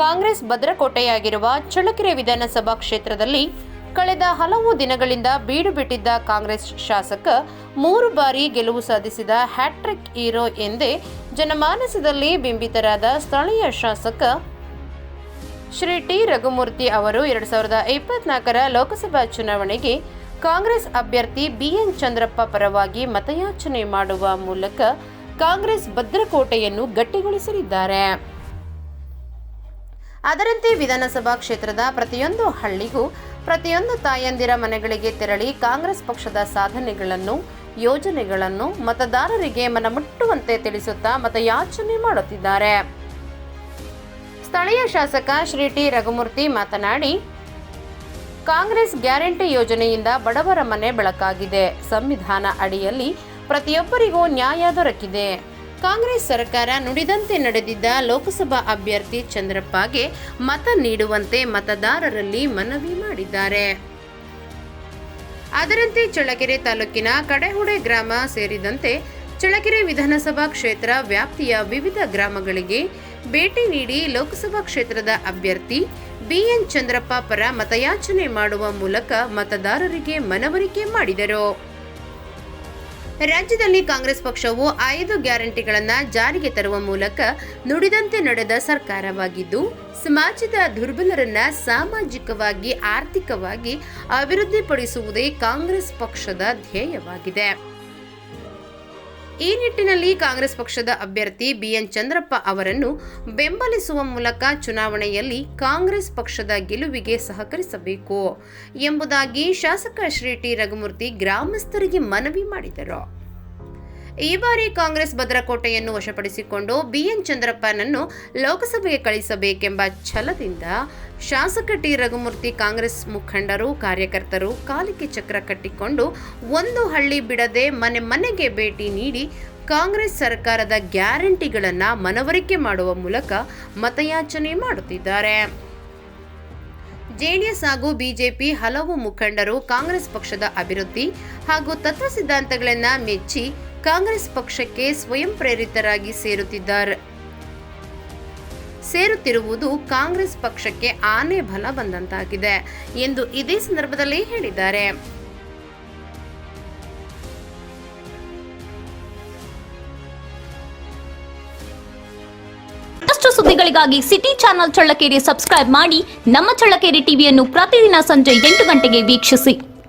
ಕಾಂಗ್ರೆಸ್ ಭದ್ರಕೋಟೆಯಾಗಿರುವ ಚಳ್ಳಕೆರೆ ವಿಧಾನಸಭಾ ಕ್ಷೇತ್ರದಲ್ಲಿ ಕಳೆದ ಹಲವು ದಿನಗಳಿಂದ ಬೀಡು ಬಿಟ್ಟಿದ್ದ ಕಾಂಗ್ರೆಸ್ ಶಾಸಕ ಮೂರು ಬಾರಿ ಗೆಲುವು ಸಾಧಿಸಿದ ಹ್ಯಾಟ್ರಿಕ್ ಹೀರೋ ಎಂದೇ ಜನಮಾನಸದಲ್ಲಿ ಬಿಂಬಿತರಾದ ಸ್ಥಳೀಯ ಶಾಸಕ ಶ್ರೀ ಟಿ ರಘುಮೂರ್ತಿ ಅವರು ಎರಡು ಸಾವಿರದ ಇಪ್ಪತ್ನಾಲ್ಕರ ಲೋಕಸಭಾ ಚುನಾವಣೆಗೆ ಕಾಂಗ್ರೆಸ್ ಅಭ್ಯರ್ಥಿ ಬಿಎನ್ ಚಂದ್ರಪ್ಪ ಪರವಾಗಿ ಮತಯಾಚನೆ ಮಾಡುವ ಮೂಲಕ ಕಾಂಗ್ರೆಸ್ ಭದ್ರಕೋಟೆಯನ್ನು ಗಟ್ಟಿಗೊಳಿಸಲಿದ್ದಾರೆ. ಅದರಂತೆ ವಿಧಾನಸಭಾ ಕ್ಷೇತ್ರದ ಪ್ರತಿಯೊಂದು ಹಳ್ಳಿಗೂ ಪ್ರತಿಯೊಂದು ತಾಯಂದಿರ ಮನೆಗಳಿಗೆ ತೆರಳಿ ಕಾಂಗ್ರೆಸ್ ಪಕ್ಷದ ಸಾಧನೆಗಳನ್ನು, ಯೋಜನೆಗಳನ್ನು ಮತದಾರರಿಗೆ ಮನಮುಟ್ಟುವಂತೆ ತಿಳಿಸುತ್ತಾ ಮತಯಾಚನೆ ಮಾಡುತ್ತಿದ್ದಾರೆ. ಸ್ಥಳೀಯ ಶಾಸಕ ಶ್ರೀ ಟಿ ರಘುಮೂರ್ತಿ ಮಾತನಾಡಿ, ಕಾಂಗ್ರೆಸ್ ಗ್ಯಾರಂಟಿ ಯೋಜನೆಯಿಂದ ಬಡವರ ಮನೆ ಬೆಳಕಾಗಿದೆ. ಸಂವಿಧಾನ ಅಡಿಯಲ್ಲಿ ಪ್ರತಿಯೊಬ್ಬರಿಗೂ ನ್ಯಾಯ ದೊರಕಿದೆ. ಕಾಂಗ್ರೆಸ್ ಸರ್ಕಾರ ನುಡಿದಂತೆ ನಡೆದಿದ್ದ ಲೋಕಸಭಾ ಅಭ್ಯರ್ಥಿ ಚಂದ್ರಪ್ಪಗೆ ಮತ ನೀಡುವಂತೆ ಮತದಾರರಲ್ಲಿ ಮನವಿ ಮಾಡಿದ್ದಾರೆ. ಅದರಂತೆ ಚಳ್ಳಕೆರೆ ತಾಲೂಕಿನ ಕಡೆಹುಡೆ ಗ್ರಾಮ ಸೇರಿದಂತೆ ಚಳ್ಳಕೆರೆ ವಿಧಾನಸಭಾ ಕ್ಷೇತ್ರ ವ್ಯಾಪ್ತಿಯ ವಿವಿಧ ಗ್ರಾಮಗಳಿಗೆ ಭೇಟಿ ನೀಡಿ ಲೋಕಸಭಾ ಕ್ಷೇತ್ರದ ಅಭ್ಯರ್ಥಿ ಬಿಎನ್ ಚಂದ್ರಪ್ಪ ಪರ ಮತಯಾಚನೆ ಮಾಡುವ ಮೂಲಕ ಮತದಾರರಿಗೆ ಮನವರಿಕೆ ಮಾಡಿದರು. ರಾಜ್ಯದಲ್ಲಿ ಕಾಂಗ್ರೆಸ್ ಪಕ್ಷವು ಐದು ಗ್ಯಾರಂಟಿಗಳನ್ನು ಜಾರಿಗೆ ತರುವ ಮೂಲಕ ನುಡಿದಂತೆ ನಡೆದ ಸರ್ಕಾರವಾಗಿದ್ದು, ಸಮಾಜದ ದುರ್ಬಲರನ್ನ ಸಾಮಾಜಿಕವಾಗಿ, ಆರ್ಥಿಕವಾಗಿ ಅಭಿವೃದ್ಧಿಪಡಿಸುವುದೇ ಕಾಂಗ್ರೆಸ್ ಪಕ್ಷದ ಧ್ಯೇಯವಾಗಿದೆ. ಈ ನಿಟ್ಟಿನಲ್ಲಿ ಕಾಂಗ್ರೆಸ್ ಪಕ್ಷದ ಅಭ್ಯರ್ಥಿ ಬಿಎನ್ ಚಂದ್ರಪ್ಪ ಅವರನ್ನು ಬೆಂಬಲಿಸುವ ಮೂಲಕ ಚುನಾವಣೆಯಲ್ಲಿ ಕಾಂಗ್ರೆಸ್ ಪಕ್ಷದ ಗೆಲುವಿಗೆ ಸಹಕರಿಸಬೇಕು ಎಂಬುದಾಗಿ ಶಾಸಕ ಶ್ರೀ ಟಿ ರಘುಮೂರ್ತಿ ಗ್ರಾಮಸ್ಥರಿಗೆ ಮನವಿ ಮಾಡಿದರು. ಈ ಬಾರಿ ಕಾಂಗ್ರೆಸ್ ಭದ್ರಕೋಟೆಯನ್ನು ವಶಪಡಿಸಿಕೊಂಡು ಬಿಎನ್ ಚಂದ್ರಪ್ಪನನ್ನು ಲೋಕಸಭೆಗೆ ಕಳಿಸಬೇಕೆಂಬ ಛಲದಿಂದ ಶಾಸಕ ಟಿ ರಘುಮೂರ್ತಿ ಕಾಂಗ್ರೆಸ್ ಮುಖಂಡರು, ಕಾರ್ಯಕರ್ತರು ಕಾಲಿಕೆ ಚಕ್ರ ಕಟ್ಟಿಕೊಂಡು ಒಂದು ಹಳ್ಳಿ ಬಿಡದೆ ಮನೆ ಮನೆಗೆ ಭೇಟಿ ನೀಡಿ ಕಾಂಗ್ರೆಸ್ ಸರ್ಕಾರದ ಗ್ಯಾರಂಟಿಗಳನ್ನು ಮನವರಿಕೆ ಮಾಡುವ ಮೂಲಕ ಮತಯಾಚನೆ ಮಾಡುತ್ತಿದ್ದಾರೆ. ಜೆಡಿಎಸ್ ಹಾಗೂ ಬಿಜೆಪಿ ಹಲವು ಮುಖಂಡರು ಕಾಂಗ್ರೆಸ್ ಪಕ್ಷದ ಅಭಿವೃದ್ಧಿ ಹಾಗೂ ತತ್ವ ಸಿದ್ಧಾಂತಗಳನ್ನು ಮೆಚ್ಚಿ ಕಾಂಗ್ರೆಸ್ ಪಕ್ಷಕ್ಕೆ ಸ್ವಯಂ ಪ್ರೇರಿತರಾಗಿ ಸೇರುತ್ತಿದ್ದಾರೆ. ಸೇರುತ್ತಿರುವುದು ಕಾಂಗ್ರೆಸ್ ಪಕ್ಷಕ್ಕೆ ಆನೆ ಬಲ ಬಂದಂತಾಗಿದೆ ಎಂದು ಇದೇ ಸಂದರ್ಭದಲ್ಲಿ ಹೇಳಿದ್ದಾರೆ. ಸುದ್ದಿಗಳಿಗಾಗಿ ಸಿಟಿ ಚಾನೆಲ್ ಚಳ್ಳಕೆರೆ ಸಬ್ಸ್ಕ್ರೈಬ್ ಮಾಡಿ ನಮ್ಮ ಚಳ್ಳಕೆರೆ ಟಿವಿಯನ್ನು ಪ್ರತಿದಿನ ಸಂಜೆ ಎಂಟು ಗಂಟೆಗೆ ವೀಕ್ಷಿಸಿ.